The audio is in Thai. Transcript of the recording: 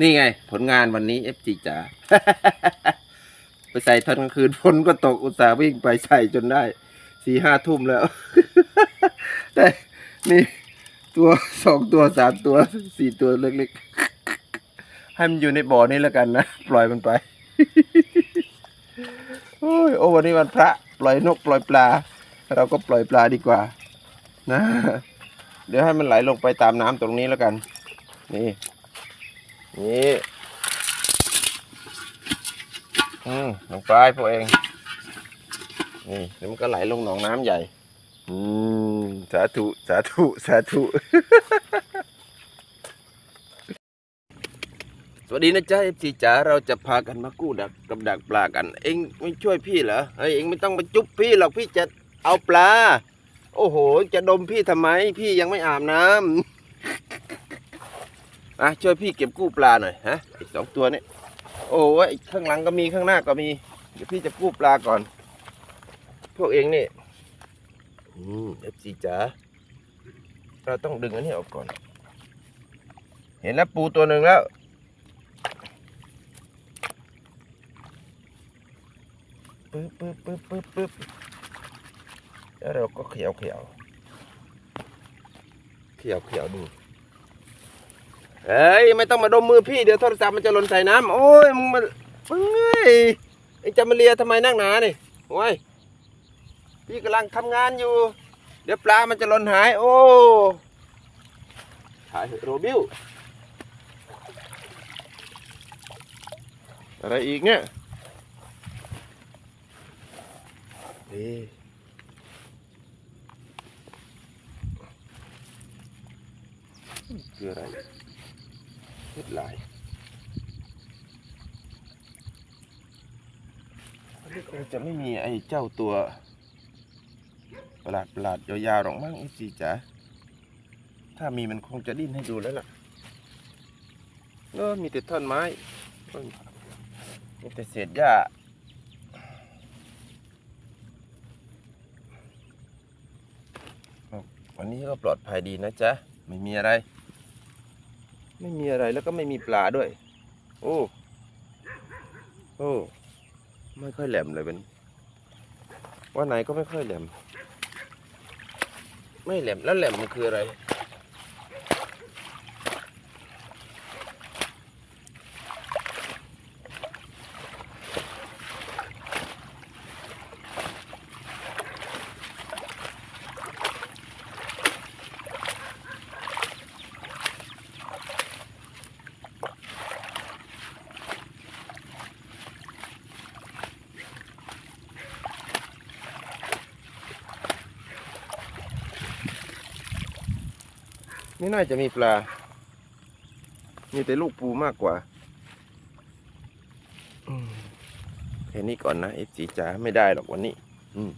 นี่ไง ผลงานวันนี้เอฟจีจ๋า ไปใส่ตอนกลางคืนฝนก็ตกอุตส่าห์วิ่งไปใส่จนได้สี่ห้าทุ่มแล้ว แต่นี่ตัวสองตัวสามตัวสี่ตัวเล็กๆ ให้มันอยู่ในบ่อนี้แล้วกันนะ ปล่อยมันไป โอ้ยโอ้วันนี้วันพระ ปล่อยนกปล่อยปลา เราก็ปล่อยปลาดีกว่า นะ เดี๋ยวให้มันไหลลงไปตามน้ำตรงนี้แล้วกัน นี่ นี่อืมลงไปพวกเอง นี่แล้วมันก็ไหลลงหนองน้ำใหญ่ อืม สาธุ สาธุ สาธุ สวัสดีนะจ๊ะเอฟซีจ๋า เราจะพากันมากู้ดักกับดักปลากัน เองไม่ช่วยพี่เหรอ เฮ้ย เองไม่ต้องมาจุ๊บพี่หรอก พี่จะเอาปลา โอ้โห จะดมพี่ทำไม พี่ยังไม่อาบน้ำ อะช่วยพี่เก็บกู้ปลาหน่อยฮะอีกสองตัวนี้โอ้ยข้างหลังก็มีข้างหน้าก็มีเดี๋ยวพี่จะกู้ปลาก่อน พวกเองนี่อืมเอฟซีจ๋าเราต้องดึงอันนี้ออกก่อน เห็นแล้วปูตัวหนึ่งแล้วปึ๊บปึ๊บปึ๊บปึ๊บปึ๊บแล้วเราก็เขย่าเขย่าเขย่าเขย่าดู เฮ้ยไม่ต้องมาดมมือพี่เดี๋ยวโทรศัพท์มันจะหล่นใส่น้ำโอ้ยมึงมาเฮ้ยไอ้จะมาเลียทำไมนักหนานี่โอ้ยพี่กำลังทำงานอยู่ เดี๋ยวปลามันจะหล่นหาย โอ้ถ่ายโรบิวอะไรอีกเนี่ยเอ๊ะคืออะไร เฮ็ดลายจะไม่มีไอ้เจ้าตัวประหลาดประหลาดยาวๆหรอกมั้งไอ้สีจ๋าถ้ามีมันคงจะดิ้นให้ดูแล้วล่ะเออมีแต่ท่อนไม้ มีแต่เศษหญ้าวันนี้ก็ปลอดภัยดีนะจ๊ะ ไม่มีอะไร ไม่มีอะไรแล้วก็ไม่มีปลาด้วย โอ้โอ้ไม่ค่อยแหลมเลยเป็นว่าไหนก็ไม่ค่อยแหลม ไม่แหลมแล้วแหลมมันคืออะไร ไม่น่าจะมีปลา มีแต่ลูกปูมากกว่าอืมแค่นี้ก่อนนะเอฟสีจ๋าไม่ได้หรอกวันนี้ อืม